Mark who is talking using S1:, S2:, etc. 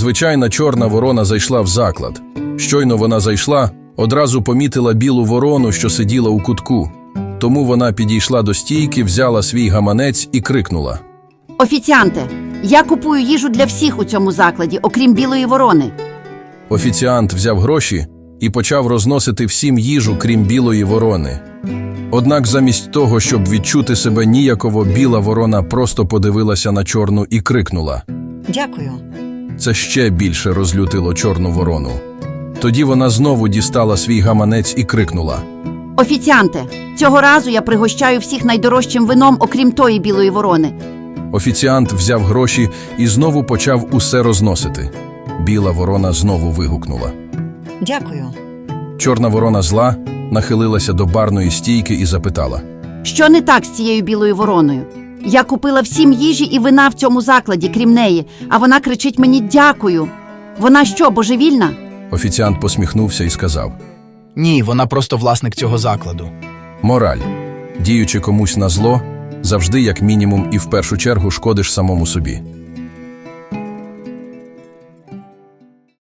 S1: Звичайна чорна ворона зайшла в заклад. Щойно вона зайшла, одразу помітила білу ворону, що сиділа у кутку. Тому вона підійшла до стійки, взяла свій гаманець і крикнула.
S2: Офіціанте, я купую їжу для всіх у цьому закладі, окрім білої ворони.
S1: Офіціант взяв гроші і почав розносити всім їжу, крім білої ворони. Однак замість того, щоб відчути себе ніяково, біла ворона просто подивилася на чорну і крикнула.
S3: Дякую.
S1: Це ще більше розлютило чорну ворону. Тоді вона знову дістала свій гаманець і крикнула.
S2: Офіціанте, цього разу я пригощаю всіх найдорожчим вином, окрім тої білої ворони.
S1: Офіціант взяв гроші і знову почав усе розносити. Біла ворона знову вигукнула.
S3: Дякую.
S1: Чорна ворона зла нахилилася до барної стійки і запитала.
S2: Що не так з цією білою вороною? Я купила всім їжі і вина в цьому закладі, крім неї, а вона кричить мені дякую. Вона що, божевільна?
S1: Офіціант посміхнувся і сказав:
S4: Ні, вона просто власник цього закладу.
S1: Мораль. Діючи комусь на зло, завжди, як мінімум, і в першу чергу шкодиш самому собі.